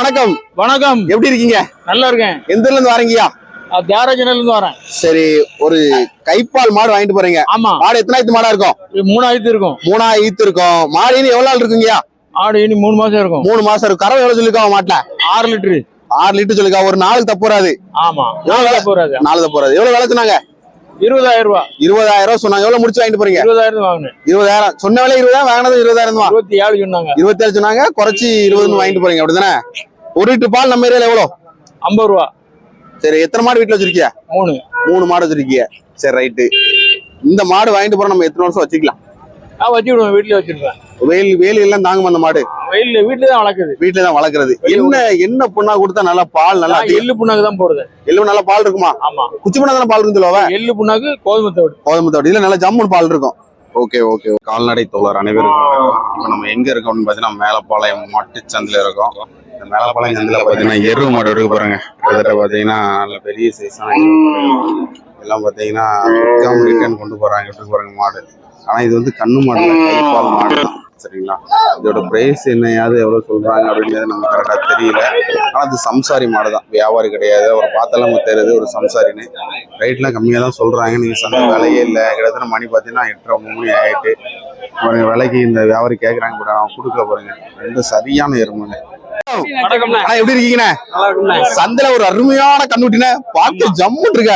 வணக்கம். வணக்கம். எப்படி இருக்கீங்க? நல்லா இருக்கேன். எந்த இருந்து வரீங்கயா தியாகராஜனில இருந்து வரேன். சரி ஒரு கைப்பால் மாடு வாங்கிட்டு போறீங்க. ஆமா. மாடு எத்தனாயிரத்து மாடா இருக்கும்? மூணாயிரத்து இருக்கும். மூணாயிரம் ஈத்து இருக்கும். மாடு இனி எவ்வளவு நாள் இருக்குங்கயா ஆடு இனி மூணு மாசம் இருக்கும். மூணு மாசம் இருக்கும். கறவை எவ்வளவு சொல்லிருக்கோம் மாட்டுல? ஆறு லிட்டரு. ஆறு லிட்டர் சொல்லிருக்கா. ஒரு நாளுக்கு தப்பு வராது. ஆமா. நாலு போறாது நாலு தப்பு வராது. எவ்வளவு சொன்னாங்க? இருபதாயிரம் ரூபா. இருபதாயிரம் ரூபாய் சொன்னாங்க. எவ்வளவு முடிச்சு வாங்கிட்டு போறீங்க? இருபதாயிரம் வாங்கினேன். இருபதாயிரம். சொன்ன விலை இருபதாயிரம் வாங்கினது இருபதாயிரம் இருபத்தி ஏழு சொன்னாங்க. இருபத்தேழு சொன்னாங்க. குறைச்சி இருபதுன்னு வாங்கிட்டு போறீங்க. அப்படிதானே ஒரு லிட்டர் பால் நம்ம ஏரியால எவ்வளவு ஐம்பது ரூபா. சரி எத்தனை மாடு வீட்டுல வச்சிருக்கிய? மூணு. மூணு மாடு வச்சிருக்கிய. சரி ரைட்டு. இந்த மாடு வாங்கிட்டு போற நம்ம எத்தனை வருஷம் வச்சுக்கலாம்? நான் வச்சு விடுவேன் வீட்டுல வச்சிருப்பேன். வெயில் வெயில் எல்லாம் தாங்குமா அந்த மாடு? வெயில்ல வீட்டுல தான் வளர்க்குது. தான் வளர்க்கறது. என்ன என்ன புண்ணா கொடுத்தா நல்லா பால் நல்லா எள்ளு புண்ணாக்கு தான் போடுது எள்ளு நல்லா பால் இருக்குமா? ஆமா. குச்சி பண்ணா தானே பால் இருந்து சொல்லுவா எள்ளு புண்ணாக்கு கோதுமை தவிடு. கோதுமை தோட்டி இல்ல நல்லா ஜம்முன்னு பால் இருக்கும். ஓகே ஓகே கால்நடை தோழர் அனைவருக்கும். இப்ப நம்ம எங்க இருக்கோம் அப்படின்னு பாத்தீங்கன்னா மேலப்பாளையம் மாட்டுச்சந்தில இருக்கோம். மேலப்பாளையம் சந்தில பார்த்தீங்கன்னா எருவு மாடு எடுக்க போறாங்க கிட்டத்தட்ட பார்த்தீங்கன்னா நல்ல பெரிய சைஸான எல்லாம் பார்த்தீங்கன்னா ரிட்டர்ன் கொண்டு போறாங்க. எடுக்க போறாங்க மாடு. ஆனால் இது வந்து கண்ணு மாடு கைப்பால் மாடு தான். சரிங்களா? இதோட பிரைஸ் என்னையாவது எவ்வளோ சொல்கிறாங்க அப்படிங்கிறது நமக்கு கரெக்டாக தெரியல. ஆனால் அது சம்சாரி மாடு தான். வியாபாரி கிடையாது. அவர் பார்த்தாலும் நமக்கு தெரியுது ஒரு சம்சாரின்னு. ரேட்லாம் கம்மியாக தான் சொல்கிறாங்க நீங்கள் சந்தை வேலையே இல்லை. கிட்டத்தட்ட மணி பார்த்தீங்கன்னா எட்டரை ஒன்பது மணி விலைக்கு இந்த வியாபாரி கேட்குறாங்க கூட அவன் கொடுக்க போகிறேங்க ரெண்டு சரியான எருமைங்க எப்படி இருக்கீங்கண்ணே? சந்தையில ஒரு அருமையான கண்ணுட்டினே பார்க்க ஜம்முன்னு இருக்க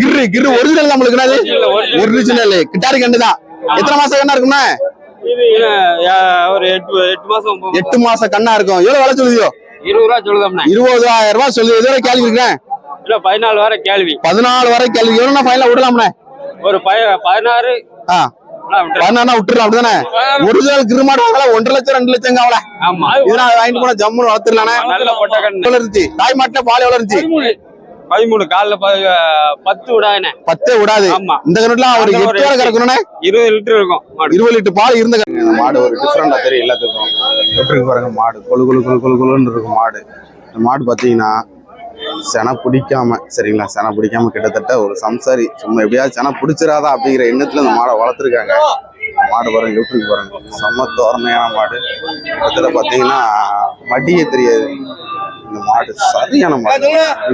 கிரு கிரு ஒரிஜினல் நம்மளுக்கு ஒரிஜினல் கிட்டாரி கண்டு தான். எத்தனை மாசம் கண்ணா ஒரு எட்டு மாசம் கண்ணா இருக்கும். எவ்வளவு விலை சொல்லுதியோ? இருபது ரூபா சொல்லுதோம்ண்ணே. இருபதாயிரம் ரூபாய் சொல்லுது எதுவரை கேள்வி இருக்கேன் இல்ல பதினாலு வரை கேள்வி. பதினாலு வரை கேள்வி. எவ்வளவு ஃபைனலா விடலாம்ண்ணே? ஒரு பதினாறு ஆ. ஆ, விட்டுரு. பதினாறு விட்டுறலாம் அப்படிதானே? ஒரிஜினல் கிருமாடு வாங்கல ஒன்றரை லட்சம் ரெண்டு லட்சம் காவல ஆமா. இதெல்லாம் வாங்கிட்டு போனா ஜம்முன்னு வளர்த்துடலானே? நல்ல பொட்டை கண்ணு எவ்வளவு இருந்துச்சு? தாய் மாட்டுல பால் எவ்வளவு இருந்துச்சு? பதிமூணு. காலைல பத்து விடாண்ணே பத்தே விடாது. ஆமா. இந்த கருட்டுலாம் ஒரு எட்டு. வரை கறக்கணும்னே? இருபது லிட்டர் இருக்கும் இருபது லிட்டர் பால் இருந்த கறக்கு. மாடு ஒரு டிஃப்ரெண்டா தெரியும் எல்லாத்துக்கும். எப்படி பாருங்க மாடு. கொழு கொழு கொழு கொழு கொழுன்னு இருக்கும் மாடு. இந்த மாடு பாத்தீங்கன்னா செனை பிடிக்காம சரிங்களா? செனை பிடிக்காம கிட்டத்தட்ட ஒரு சம்சாரி சும்மா எப்படியாவது செனை பிடிச்சிடாதா அப்படிங்கிற எண்ணத்துல இந்த மாடை வளர்த்துருக்காங்க. மாடு பாருங்க இருக்கு பாருங்க. செம்ம தோரணையான மாடு. கிட்டத்தட்ட பாத்தீங்கன்னா மடியே தெரியாது. இந்த மாடு சரியான மாடு.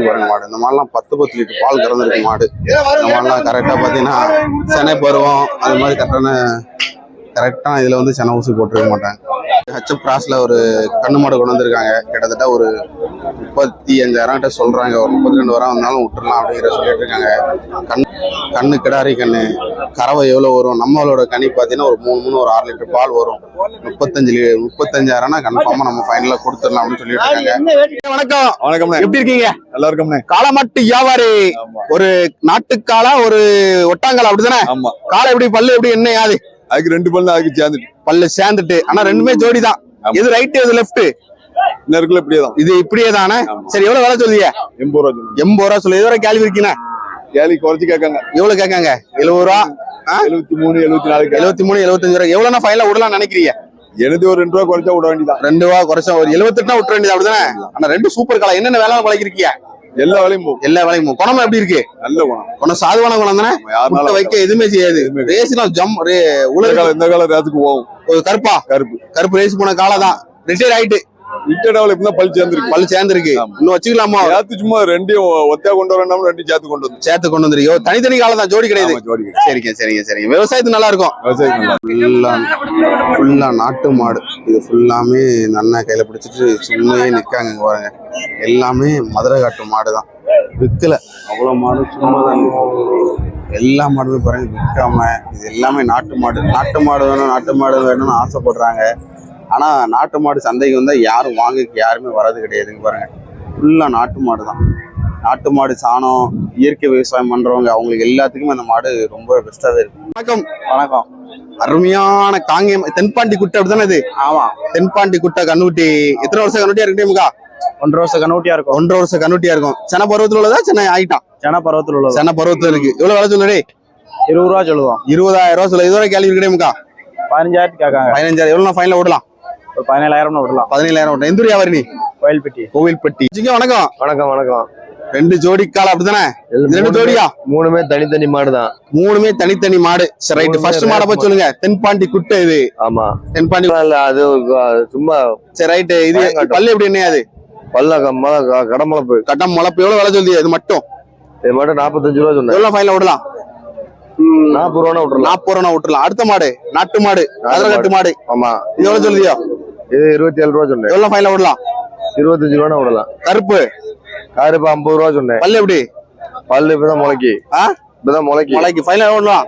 பாருங்க மாடு. இந்த மாடுலாம் பத்து பத்து லிட்டர் பால் கறந்துருக்கு மாடு. இந்த மாடுலாம் கரெக்டா பாத்தீங்கன்னா செனை பருவம் அது மாதிரி கரெக்டான கரெக்டான இதுல வந்து செனை ஊசி போட்டிருக்க மாட்டாங்க. ஹச்எப் கிராஸ்ல ஒரு கண்ணு மாடு கொண்டு வந்திருக்காங்க. கிட்டத்தட்ட ஒரு முப்பத்தி அஞ்சாயிரம் கிட்ட சொல்றாங்க. ஒரு முப்பத்தி ரெண்டு வரம் வந்தாலும் விட்டுறலாம் அப்படிங்கிற சொல்லிட்டு இருக்காங்க. கண் கண்ணு கிடாரி கண்ணு. கறவை எவ்வளவு வரும்? நம்மளோட கனி பார்த்தீங்கன்னா ஒரு மூணு மூணு ஒரு ஆறு லிட்டர் பால் வரும். முப்பத்தஞ்சு முப்பத்தஞ்சாயிரம்னா கன்ஃபார்மா நம்ம ஃபைனலா கொடுத்துடலாம் அப்படின்னு சொல்லிட்டு இருக்காங்க. வணக்கம். வணக்கம்ண்ணே எப்படி இருக்கீங்க? நல்லா இருக்கோம்ண்ணே. காளமாட்டு வியாபாரி. ஒரு நாட்டுக்காலா ஒரு ஒட்டாங்காலா? அப்படிதானே காலை எப்படி பல்லு எப்படி என்ன யாது அதுக்கு ரெண்டு பல்லு அதுக்கு சேர்ந்துட்டு. பல்லு சேர்ந்துட்டு. ஆனா ரெண்டுமே ஜோடி தான். இது ரைட் இது லெஃப்ட் இருக்குல்ல இப்படியே தான். இது இப்படியே தானே. சரி எவ்வளவு வேலை சொல்லுங்க எண்பது ரூபா சொல்லுங்க. எண்பது ரூபா சொல்லு. இதுவரை கேள்வி இருக்கீங்க கேலி குறைச்சு கேட்காங்க. எவ்வளவு கேட்காங்க? எழுபது ரூபா? எழுபத்தி மூணு எழுபத்தி நாலு கேலி எழுபத்தி மூணு எழுபத்தஞ்சு ரூபா. எவ்வளவு ஃபைனலா விடலாம் நினைக்கிறீங்க? எழுதி ஒரு ரெண்டு ரூபா குறைச்சா விட வேண்டியதான் ரெண்டு ரூபா குறைச்சா ஒரு எழுபத்தெட்டுனா விட்டுற வேண்டியது? அப்படிதானே? ஆனா ரெண்டு சூப்பர் காலம் என்னென்ன வேலை பழகிருக்கீங்க எல்லா வேலையும் போகும். எல்லா வேலையும் குணம் எப்படி இருக்கு? நல்ல குணம். குணம் சாதுவான குணம் தானே? வைக்க எதுவுமே செய்யாது. ரேஸ்லாம் ஜம் உலக இந்த காலம் ரேத்துக்கு போகும் கருப்பா? கருப்பு. கருப்பு ரேஸ் போன காலம் தான் ரிட்டையர் ஆயிட்டு. விட்டடாவில் இப்பதான் பல் சேர்ந்துருக்கு. பல்லு சேர்ந்துருக்கு. இன்னும் வச்சுக்கலாமா? சேர்த்து சும்மா ரெண்டையும் ஒத்தையா கொண்டு வரணும் ரெண்டையும் சேர்த்து கொண்டு வந்து சேர்த்து கொண்டு வந்துருக்கோ தனித்தனி காலம் தான். ஜோடி கிடையாது. ஜோடி. சரிங்க சரிங்க சரிங்க. விவசாயத்துக்கு நல்லா இருக்கும். விவசாயம் நல்லா ஃபுல்லா நாட்டு மாடு. இது ஃபுல்லாமே அண்ணா கையில பிடிச்சிட்டு சும்மையே நிக்காங்க பாருங்க. எல்லாமே மதுரை காட்டு மாடு தான் விற்கல அவ்வளோ மாடு சும்மா தான் எல்லா மாடுமே பாருங்க விற்காம இது எல்லாமே நாட்டு மாடு. நாட்டு மாடு வேணும் நாட்டு மாடு வேணும்னு ஆசைப்படுறாங்க. ஆனா நாட்டு மாடு சந்தைக்கு வந்தா யாரும் வாங்கக்கு யாருமே வர்றது கிடையாதுங்க பாருங்க. ஃபுல்லா நாட்டு மாடு தான். நாட்டு மாடு சாணம் இயற்கை விவசாயம் பண்றவங்க அவங்களுக்கு எல்லாத்துக்குமே அந்த மாடு ரொம்ப பெஸ்ட்டாவே இருக்கு. வணக்கம். வணக்கம். அருமையான காங்கேயம் தென்பாண்டி குட்டை அப்படிதானே இது? ஆமா. தென்பாண்டி குட்டை கண்ணுட்டி எத்தனை வருஷம் கண்ணுட்டியா இருக்கு ஒன்றரை வருஷம் கண்ணூட்டியா இருக்கும். ஒன்றரை வருஷம் கண்ணுட்டியா இருக்கும். சென்னை பருவத்துல உள்ளதா சென்னை ஆயிட்டான்? சென பருவத்தில் உள்ளது. சென்னை பருவத்துல இருக்கு. எவ்வளவு வேலை சொல்லுடே இருபது ரூபா சொல்லுவோம். இருபதாயிரம் ரூபா சொல்ல இதுவரை கேள்வி இருக்கு டீமுக்கா பதினஞ்சாயிரத்து கேட்காங்க. பதினஞ்சாயிரம். எவ்வளவு ஃபைனல விடலாம் ஒரு பதினேழாயிரம்னு விடலாம். பதினேழாயிரம் விடலாம் எந்த வியாபாரி நீ கோயில்பட்டி. கோவில்பட்டி. ஜிங்க வணக்கம். வணக்கம் வணக்கம். ரெண்டு ஜோடி கால அப்படிதானே ரெண்டு ஜோடியா? மூணுமே தனித்தனி மாடு தான் மூணுமே தனித்தனி மாடு. சரி ரைட் மூணுமே ஃபர்ஸ்ட் மாடை பத்தி சொல்லுங்க. தென்பாண்டி குட்டை இது. ஆமா. தென்பாண்டி இல்ல அது சும்மா சரி ரைட் இது. பல்லு எப்படி என்ன அது? பல்ல கம்ம கடமளப்பு. கட்டம் முளப்பு. எவ்வளவு விலை சொல்லுது? இது மட்டும். இது மட்டும் நாற்பத்தஞ்சு ரூபா சொன்னேன். எவ்வளவு ஃபைனல் விடலாம்? நாற்பது ரூபா விட்டுறலாம். நாற்பது ரூபா விட்டுலாம் அடுத்த மாடு. நாட்டு மாடு. அதிர கட்டு மாடு. ஆமா. இது எவ்வளவு சொல்லுதியோ? இது இருபத்தி ஏழு ரூபா சொன்னேன். எவ்வளவு ஃபைனல் விடலாம்? இருபத்தஞ்சு ரூபா விடலாம். கருப்பு. காரு இப்ப ஐம்பது ரூபா சொன்னேன். பல்லு எப்படி? பல்லு இப்பதான் முளைக்கி. ஆ? இப்பதான் முளைக்கி. மலைக்கு ஃபைனல் விடலாம்.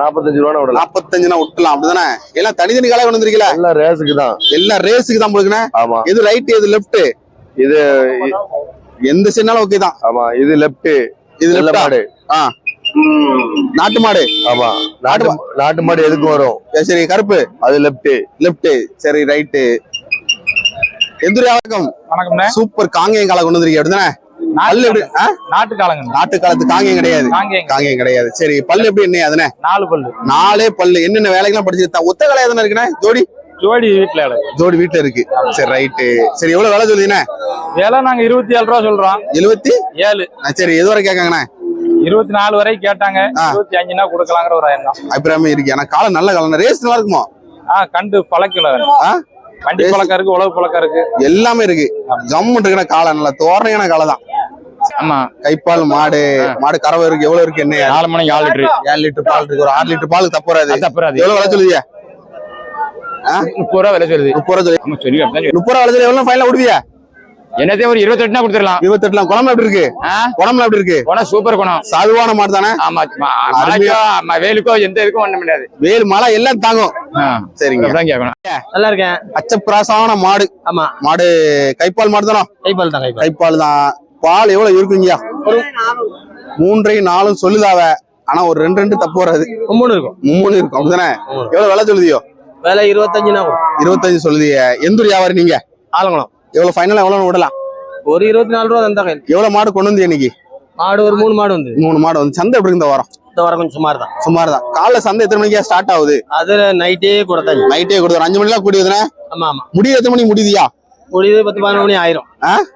நாற்பத்தஞ்சு ரூபா விடலாம். நாற்பத்தஞ்சுனா விட்டுலாம் அப்படிதானே? எல்லாம் தனித்தனி காலை கொண்டு வந்திருக்கீல? எல்லாம் ரேஸுக்கு தான். எல்லாம் ரேஸுக்கு தான் போடுங்கண்ணே ஆமா. எது ரைட் எது லெஃப்ட் இது எந்த சின்னாலும் ஓகே தான். ஆமா இது லெப்ட் இது லெஃப்டா ஆ. நாட்டு மாடு. ஆமா. நாட்டு நாட்டு மாடு எதுக்கு வரும்? சரி, சரி கருப்பு. அது லெப்ட் லெஃப்ட் சரி ரைட்டு எந்திரி வணக்கம். வணக்கம்ண்ணே. சூப்பர் காங்கேயம் காலை கொண்டு வந்திருக்கீங்க. அப்படிதானே? பல்லு எப்படி? நாட்டு காலங்க நாட்டு காலத்து காங்கேயம் கிடையாது. காங்கேயம். காங்கேயம் கிடையாது. சரி பல்லு எப்படி என்ன அதுனே நாலு பல்லு. நாலே பல்லு. என்னென்ன வேலைக்கெல்லாம் படிச்சு ஒத்த காலையா தானே இருக்குண்ணே? ஜோடி? ஜோடி வீட்டுல ஜோடி வீட்டுல இருக்கு. சரி ரைட்டு சரி எவ்வளவு வேலை சொல்லுதுண்ணே விலை நாங்க இருபத்தி ஏழு ரூபா சொல்றோம். எழுபத்தி ஏழு. சரி எது வரை கேட்காங்கண்ணே? இருபத்தி நாலு வரை கேட்டாங்க. இருபத்தி அஞ்சுனா கொடுக்கலாங்கிற ஒரு எண்ணம் அபிராமி இருக்கு. ஆனா காலம் நல்ல காலம் ரேஸ் நல்லா இருக்குமா? ஆ கண்டு பழக்கல. ஆ? வண்டி பழக்கம் இருக்கு உழவு பழக்கம் இருக்கு. எல்லாமே இருக்கு. ஜம்மு இருக்குண்ணே காலம் நல்லா. தோரணையான காலம் தான். ஆமா. கைப்பால் மாடு. மாடு கறவை இருக்கு. எவ்வளவு இருக்கு என்ன? நாலு மணிக்கு ஆள் லிட்டரு. ஏழு லிட்டர் பால் இருக்கு. ஒரு ஆறு லிட்டர் பால் தப்புறாது தப்புறாது எவ்வளவு விலை சொல்லுதியா முப்பது ரூபா விலை சொல்லுது. முப்பது ரூபா சொல்லி முப்பது ரூபா விலை சொல்லி எவ்வளவு ஃபைனல் விடுவியா என்னத்தையும் ஒரு இருபத்தெட்டுனா கொடுத்துடலாம். இருபத்தெட்டுலாம். குழம்பு எப்படி இருக்கு? குழம்புல எப்படி இருக்கு? குணம் சூப்பர் குணம். சாதுவான மாடு தானே? ஆமா வெயிலுக்கோ எந்த இதுக்கும் ஒண்ணு முடியாது வேல் மழை எல்லாம் தாங்கும். சரிங்க. நல்லா இருக்கேன். பச்சை பிராசமான மாடு. ஆமா. மாடு கைப்பால் மாடு தானோ? கைப்பால் தான் கைப்பால். கைப்பால் தான். பால் எவ்வளவு இருக்குங்கய்யா? மூன்றை நாலும் சொல்லுதாவ. ஆனா ஒரு ரெண்டு ரெண்டு தப்பு வராது. மூணு இருக்கும். மூணு இருக்கும். அப்படிதானே? எவ்வளவு விலை சொல்லுதியோ? விலை இருபத்தஞ்சுனா இருபத்தஞ்சு சொல்லுதிய. எந்த ஊர் வியாபாரி நீங்க? ஆலங்குளம். எவ்வளவு ஃபைனலா எவ்வளவு விடலாம். ஒரு இருபத்தி நாலு ரூபா தந்தா கையில் எவ்வளவு மாடு கொண்டு வந்து இன்னைக்கு? மாடு ஒரு மூணு மாடு வந்து. மூணு மாடு வந்து. சந்தை எப்படி இந்த வாரம்? இந்த வாரம் கொஞ்சம் சுமார் தான். சுமார் தான் காலைல சந்தை எத்தனை மணிக்கா ஸ்டார்ட் ஆகுது? அதுல நைட்டே கொடுத்தாங்க நைட்டே கொடுத்து அஞ்சு மணிலாம் கூடியதுனே ஆமா ஆமா. முடிய எத்தனை மணிக்கு முடியுதியா முடியுது பத்து பதினொரு மணி ஆயிரும்?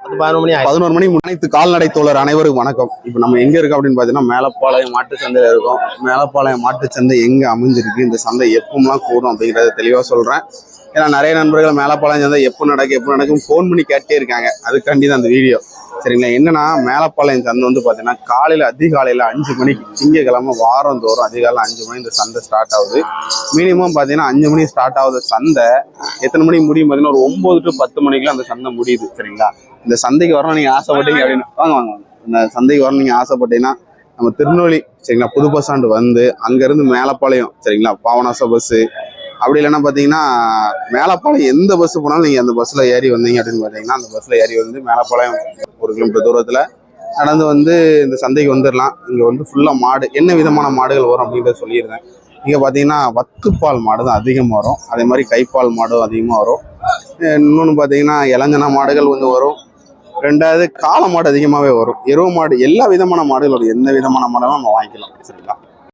பத்து பதினொரு மணி பதினோரு மணி அனைத்து கால்நடை தோழர் அனைவருக்கும் வணக்கம். இப்போ நம்ம எங்க இருக்கோம் அப்படின்னு பார்த்தீங்கன்னா மேலப்பாளையம் மாட்டு சந்தையில இருக்கோம். மேலப்பாளையம் மாட்டு சந்தை எங்க அமைஞ்சிருக்கு இந்த சந்தை எப்பமெல்லாம் கூடும் அப்படிங்கறத தெளிவா சொல்றேன். ஏன்னா நிறைய நண்பர்கள் மேலப்பாளையம் சந்தை எப்போ நடக்கும் எப்போ நடக்கும் ஃபோன் பண்ணி கேட்டே இருக்காங்க. அதுக்காண்டி தான் அந்த வீடியோ. சரிங்களா? என்னன்னா மேலப்பாளையம் சந்தை வந்து பார்த்தீங்கன்னா காலையில் அதிகாலையில் அஞ்சு மணிக்கு திங்கக்கிழமை வாரம் தோறும் அதிகாலை அஞ்சு மணி இந்த சந்தை ஸ்டார்ட் ஆகுது. மினிமம் பார்த்தீங்கன்னா அஞ்சு மணி ஸ்டார்ட் ஆகுது சந்தை. எத்தனை மணிக்கு முடியும் பார்த்தீங்கன்னா ஒரு ஒம்பது டு பத்து மணிக்குலாம் அந்த சந்தை முடியுது சரிங்களா? இந்த சந்தைக்கு வரணும் நீங்க ஆசைப்பட்டீங்க அப்படின்னு வாங்க வாங்க இந்த சந்தைக்கு வரணும் நீங்கள் ஆசைப்பட்டீங்கன்னா நம்ம திருநெல்வேலி சரிங்களா புது பஸ் ஸ்டாண்டு வந்து அங்கிருந்து மேலப்பாளையம் சரிங்களா பாவனாச பஸ்ஸு அப்படி இல்லைன்னா பார்த்தீங்கன்னா மேலப்பாளையம் எந்த பஸ் போனாலும் நீங்கள் அந்த பஸ்ஸில் ஏறி வந்தீங்க அப்படின்னு பார்த்தீங்கன்னா அந்த பஸ்ஸில் ஏறி வந்து மேலப்பாளையம் ஒரு கிலோமீட்டர் தூரத்தில் நடந்து வந்து இந்த சந்தைக்கு வந்துடலாம் இங்கே வந்து ஃபுல்லாக மாடு என்ன விதமான மாடுகள் வரும் அப்படின்றத சொல்லியிருந்தேன். இங்கே பார்த்தீங்கன்னா வத்துப்பால் மாடு தான் அதிகமாக வரும். அதே மாதிரி கைப்பால் மாடும் அதிகமாக வரும். இன்னொன்று பார்த்தீங்கன்னா இளஞ்சன மாடுகள் கொஞ்சம் வரும். ரெண்டாவது காளை மாடு அதிகமாகவே வரும். எருவு மாடு எல்லா விதமான மாடுகள் வரும் எந்த விதமான மாடெல்லாம் நம்ம வாங்கிக்கலாம் சரிங்களா?